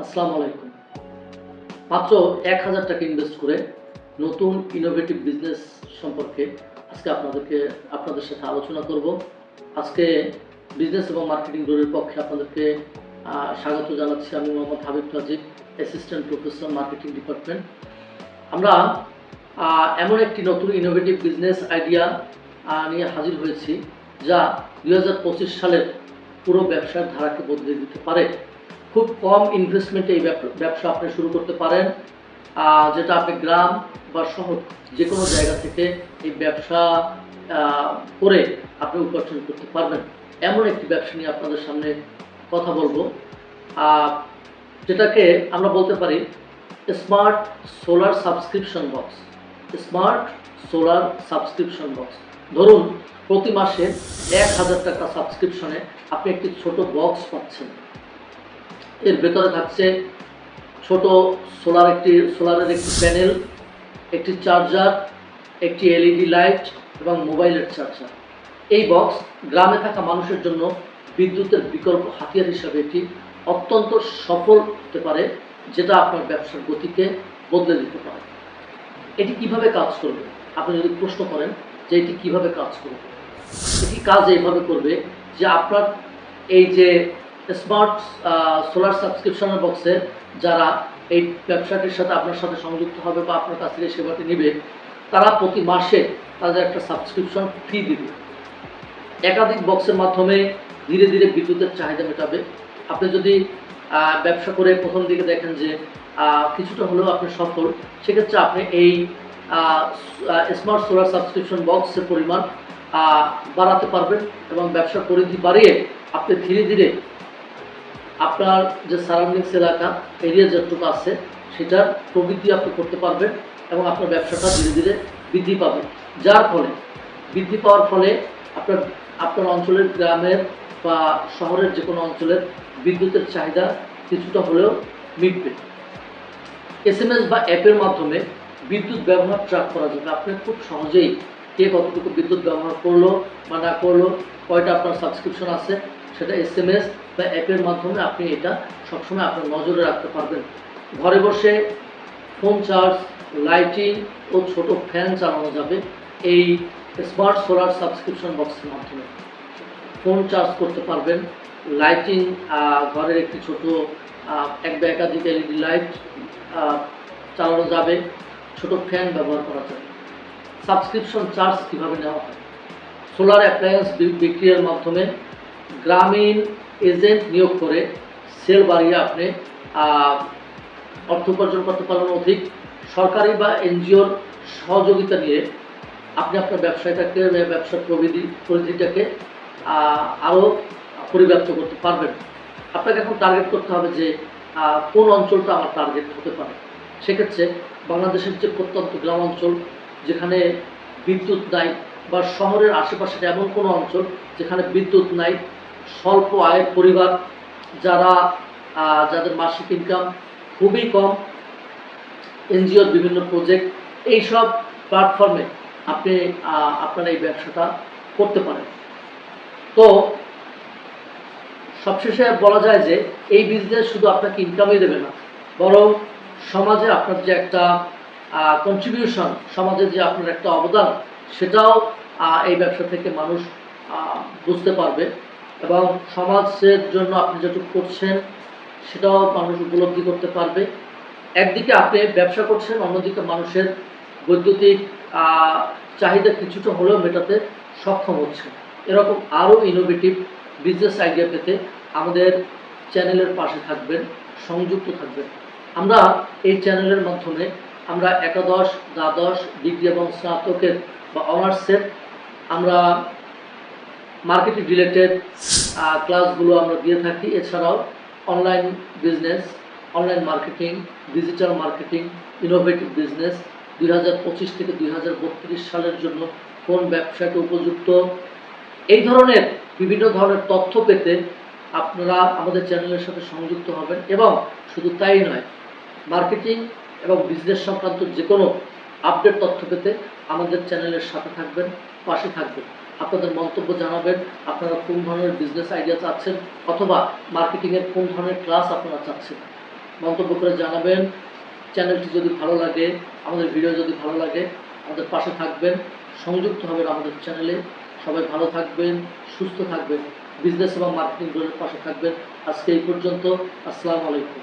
আসসালামু আলাইকুম। মাত্র এক হাজার টাকা ইনভেস্ট করে নতুন ইনোভেটিভ বিজনেস সম্পর্কে আজকে আপনাদেরকে, আপনাদের সাথে আলোচনা করব। আজকে বিজনেস এবং মার্কেটিং রোলের পক্ষে আপনাদেরকে স্বাগত জানাচ্ছি আমি Mohammad Habib Rajib assistant professor marketing department আমরা এমন একটি নতুন ইনোভেটিভ বিজনেস আইডিয়া নিয়ে হাজির হয়েছি, যা দু হাজার পঁচিশ সালের পুরো ব্যবসার ধারাকে বদলে দিতে পারে। খুব কম ইনভেস্টমেন্টে এই ব্যব- ব্যবসা আপনি শুরু করতে পারেন। যেটা আপনি গ্রাম বা শহর যে কোনো জায়গা থেকে এই ব্যবসা করে আপনি উপার্জন করতে পারবেন। এমন একটি ব্যবসা নিয়ে আপনাদের সামনে কথা বলব। যেটাকে আমরা বলতে পারি smart solar subscription box smart solar subscription box ধরুন, প্রতি মাসে এক হাজার টাকা সাবস্ক্রিপশনে আপনি একটি ছোট বক্স পাচ্ছেন। এর ভেতরে থাকছে ছোট সোলার একটি, সোলারের একটি প্যানেল, একটি চার্জার, একটি এলইডি লাইট এবং মোবাইলের চার্জার। এই বক্স গ্রামে থাকা মানুষের জন্য বিদ্যুতের বিকল্প হাতিয়ার হিসাবে এটি অত্যন্ত সফল হতে পারে, যেটা আপনার ব্যবসার গতিকে বদলে দিতে পারে। এটি কীভাবে কাজ করবে? আপনি যদি প্রশ্ন করেন যে এটি কীভাবে কাজ করবে। এটি কাজ এইভাবে করবে যে আপনার এই যে স্মার্ট সোলার সাবস্ক্রিপশনের বক্সে যারা এই ব্যবসাটির সাথে আপনার সাথে সংযুক্ত হবে বা আপনার কাছ থেকে সেবাটি নেবে, তারা প্রতি মাসে তাদের একটা সাবস্ক্রিপশন ফি দিবে। একাধিক বক্সের মাধ্যমে ধীরে ধীরে বিদ্যুতের চাহিদা মেটাবে। আপনি যদি ব্যবসা করে প্রথম দিকে দেখেন যে কিছুটা হলেও আপনি সফল, সেক্ষেত্রে আপনি এই স্মার্ট সোলার সাবস্ক্রিপশন বক্সের পরিমাণ বাড়াতে পারবেন এবং ব্যবসা পরিধি বাড়িয়ে আপনি ধীরে ধীরে আপনার যে সারাউন্ডিংস এলাকা এরিয়া যতটুকু আছে, সেটার প্রবৃদ্ধি আপনি করতে পারবেন এবং আপনার ব্যবসাটা ধীরে ধীরে বৃদ্ধি পাবে। যার ফলে, বৃদ্ধি পাওয়ার ফলে আপনার আপনার অঞ্চলের গ্রামের বা শহরের যে কোনো অঞ্চলের বিদ্যুতের চাহিদা কিছুটা হলেও মিটবে। এস এম এস বা অ্যাপের মাধ্যমে বিদ্যুৎ ব্যবহার ট্র্যাক করা যাবে। আপনি খুব সহজেই কে কতটুকু বিদ্যুৎ ব্যবহার করল বা না করল, কয়টা আপনার সাবস্ক্রিপশন আছে সেটা এস এম এস বা অ্যাপের মাধ্যমে আপনি এটা সবসময় আপনার নজরে রাখতে পারবেন। ঘরে বসে ফোন চার্জ লাইটিং ও ছোট ফ্যান চালানো যাবে এই স্মার্ট সোলার সাবস্ক্রিপশন বক্সের মাধ্যমে। ফোন চার্জ করতে পারবেন লাইটিং ঘরের একটি ছোট এক বা একাধিক এলইডি লাইট চালানো যাবে, ছোট ফ্যান ব্যবহার করা যাবে। সাবস্ক্রিপশন চার্জ কীভাবে নেওয়া হয়? সোলার অ্যাপ্লায়েন্স বিক্রিয়ার মাধ্যমে গ্রামীণ এজেন্ট নিয়োগ করে সেল বাড়িয়ে আপনি অর্থ উপার্জন করতে পারবেন অধিক সরকারি বা এনজিওর সহযোগিতা নিয়ে আপনি আপনার ব্যবসাটাকে ব্যবসার প্রবিধি পরিধিটাকে আরও পরিব্যাপ্ত করতে পারবেন। আপনাকে এখন টার্গেট করতে হবে যে কোন অঞ্চলটা আমার টার্গেট হতে পারে। সেক্ষেত্রে বাংলাদেশের যে প্রত্যন্ত গ্রাম অঞ্চল যেখানে বিদ্যুৎ নাই বা শহরের আশেপাশের এমন কোনো অঞ্চল যেখানে বিদ্যুৎ নাই স্বল্প আয়ের পরিবার, যারা যাদের মাসিক ইনকাম খুবই কম, এনজিওর বিভিন্ন প্রজেক্ট এইসব প্ল্যাটফর্মে আপনি আপনার এই ব্যবসাটা করতে পারেন। তো, সবশেষে বলা যায় যে, এই বিজনেস শুধু আপনাকে ইনকামই দেবে না, বরং সমাজে আপনার যে একটা কন্ট্রিবিউশন সমাজে যে আপনার একটা অবদান, সেটাও এই ব্যবসা থেকে মানুষ বুঝতে পারবে। এবং সমাজের জন্য আপনি যেটুকু করছেন, সেটাও মানুষ উপলব্ধি করতে পারবে। একদিকে আপনি ব্যবসা করছেন, অন্যদিকে মানুষের বৈদ্যুতিক চাহিদা কিছুটা হলেও মেটাতে সক্ষম হচ্ছে এরকম আরও ইনোভেটিভ বিজনেস আইডিয়া পেতে আমাদের চ্যানেলের পাশে থাকবেন, সংযুক্ত থাকবেন। আমরা এই চ্যানেলের মাধ্যমে আমরা একাদশ, দ্বাদশ, ডিগ্রি এবং স্নাতকের বা অনার্সের আমরা মার্কেটিং রিলেটেড ক্লাসগুলো আমরা দিয়ে থাকি। এছাড়াও online business online marketing digital marketing innovative business দুই হাজার পঁচিশ থেকে দুই হাজার বত্রিশ সালের জন্য কোন ব্যবসাটি উপযুক্ত? এই ধরনের বিভিন্ন ধরনের তথ্য পেতে আপনারা আমাদের চ্যানেলের সাথে সংযুক্ত হবেন। এবং শুধু তাই নয় মার্কেটিং এবং বিজনেস সংক্রান্ত যে কোনো আপডেট তথ্য পেতে আমাদের চ্যানেলের সাথে থাকবেন, পাশে থাকবেন। আপনাদের মন্তব্য জানাবেন, আপনারা কোন ধরনের বিজনেস আইডিয়া চাচ্ছেন, অথবা মার্কেটিংয়ের কোন ধরনের ক্লাস আপনারা চাচ্ছেন? মন্তব্য করে জানাবেন। চ্যানেলটি যদি ভালো লাগে, আমাদের ভিডিও যদি ভালো লাগে, আমাদের পাশে থাকবেন, সংযুক্ত হবেন আমাদের চ্যানেলে সবাই ভালো থাকবেন, সুস্থ থাকবেন বিজনেস এবং মার্কেটিং পাশে থাকবেন। আজকে এই পর্যন্ত, আসসালামু আলাইকুম।